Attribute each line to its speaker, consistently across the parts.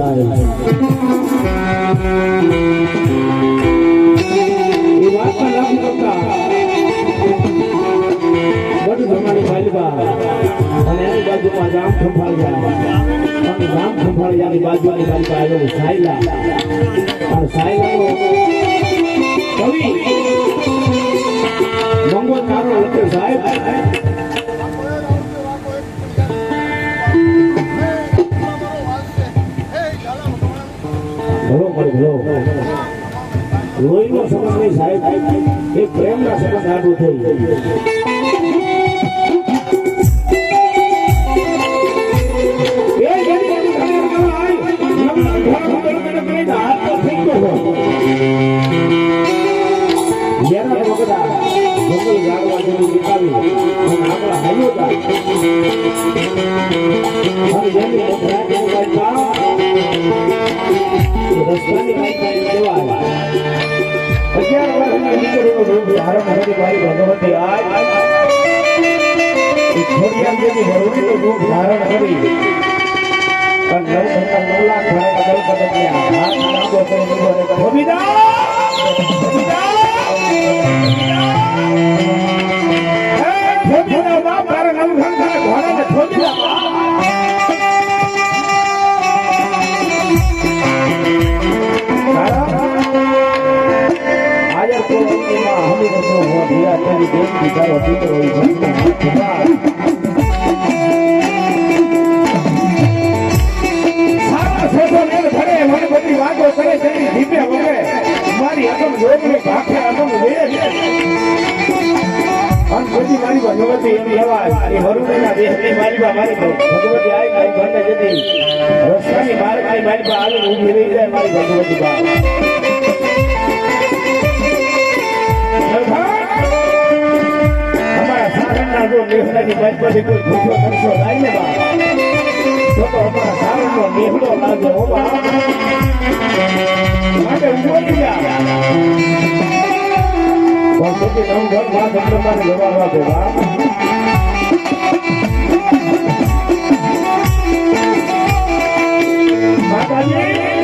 Speaker 1: સાહેબ એ વાતમાં લાગુ કરતા વડ ધમાની માલિકા અને એની બાજુમાં રામ ખંભાળિયા અને રામ ખંભાળિયાની બાજુની આવ્યો સાયલા અને એ સાહેબ એક પ્રેમના સંબંધ આટલું થઈ એ એ રસ્તાની ધારણ કરી. અને નવ નવ લાખ એમાં હમી રસો હો દિયા તેરી દેવ કી તારો દીકરો ભરે વાતો કરે તેની જીભે વગરે મારી અગમ જોગને ભાખે અગમ વેર અન બધી મારી ભગવતી એની અવાજ એ હરુણના દેહની મારી બા મારી ભગવતી આઈ મારી ઘરને જતી રસ્તાની બહાર મારી બા આવી ઊભી રહી જાય મારી ભગવતી બા જો નેહડાની બાજુમાંથી કોઈ ભૂખ્યો કરશો લાગે બા તો તો અમારા સારણનો નેહડો લાગે હો બા માટે ઊભો થઈ પણ પછી નવ ઘરમાં તમારે જવા વાગે બા માતાજી.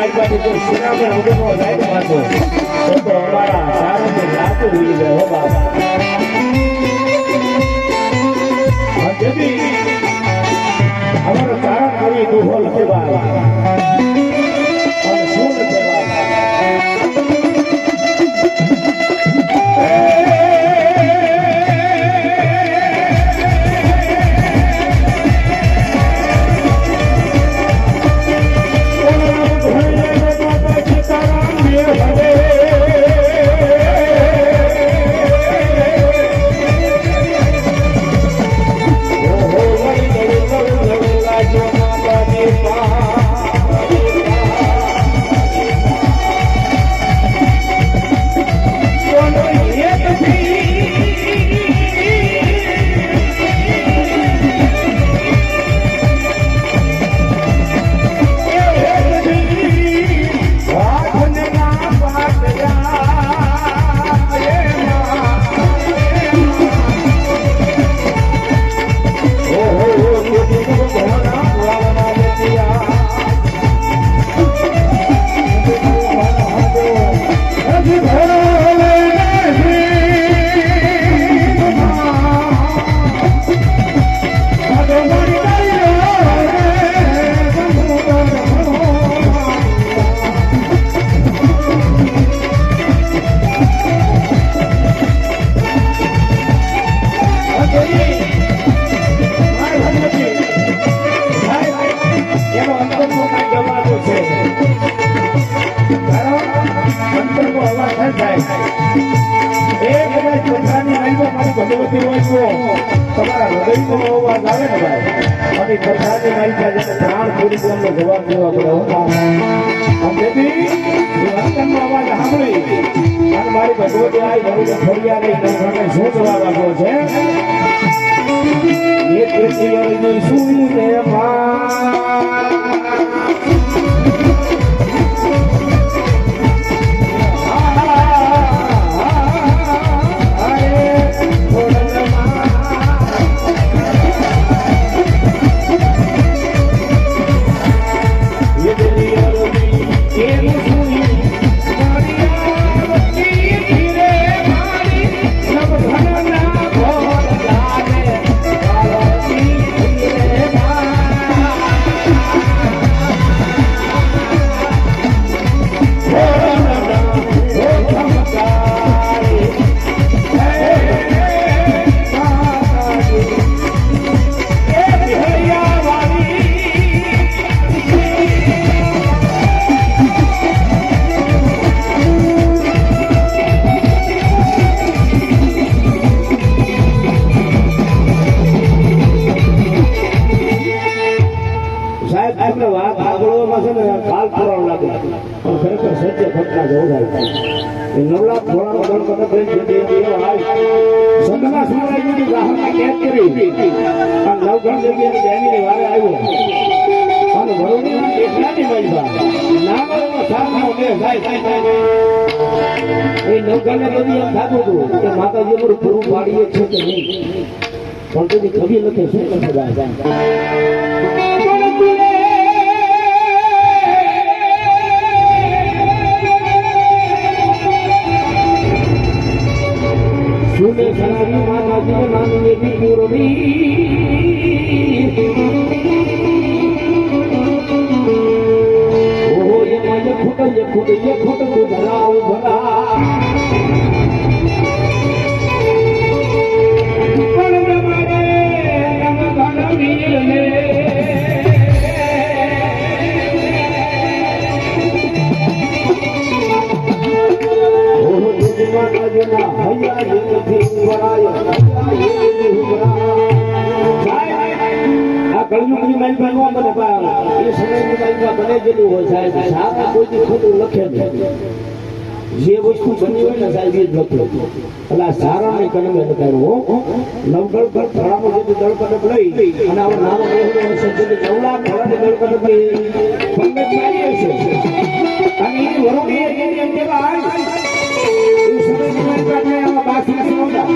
Speaker 1: મેઘરાની મારી પાસે જો જાય ને પાછો, તો અમારા સારાને લાગુ ઉડી હો બાપા. તમારા હૃદયનો અવાજ આવે ને ભાઈ? અને કથાની મારી પાસે પ્રાણ પૂરી તમને જવાબ દેવા પડે. તેથી અંતરનો અવાજ અને મારી ભગવતી આઈ ભગવતી ફરિયા રહી તમને શું જવાબ આપ્યો છે? એક પિયરની સુને માં આગળમાં છે. એ નવલાખ ઘોડાનો વારે આવ્યો. અને થાય એ નવઘણને બધી એમ હતું કે માતાજી અમારું પૂરું પાડીએ છે કે નહીં. પણ તેની ખબર નથી, શું કરશે આ માલિકા નો બને એ સમયની માલિકા બને હોય સાહેબ સાહેબ કોઈ દી ખોટું લખે નહીં જે વસ્તુ બની હોય ને સાહેબ એ જ લખ્યું એટલે આ સારાને કલમે લખાયું હો નવગળ પર ધડામાં જેથી દળ લઈ અને આવો નાનો મેહુલો હશે જેથી નવલા ધડાને લઈ પંગત મારી હશે અને એ વરોડ એ જેની અંતે બાય એ સમયની માલિકાને આવા બાસી સમોસા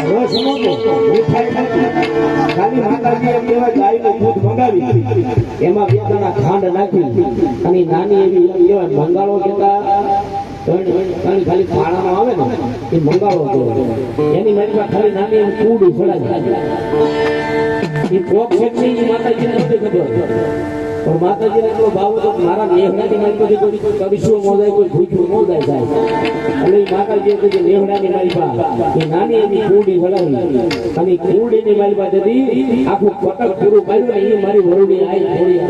Speaker 1: હવે સમજો મીઠાઈ ખાલી કહેવાય ગાયનું દૂધ મંગાવી એમાં બે દાણા ખાંડ નાખી અને નાની એવી કહેવાય મંગાળો ત્રણ ખાલી પાણામાં આવે ને, એ મંગાળો એની મારી ખાલી નાની એમ કૂડ ચડાવી એ પોક છે માતાજીને પણ માતાજીને એટલો ભાવ હતો મારા નેહડાની મારી પાસે કોઈ મારી પાસે. નાની એવી કુરડી વળાવી. કુરડીની મારી પાસે હતી, આખું પટક પૂરું પાડ્યું ને મારી વરુડી આવી થોડી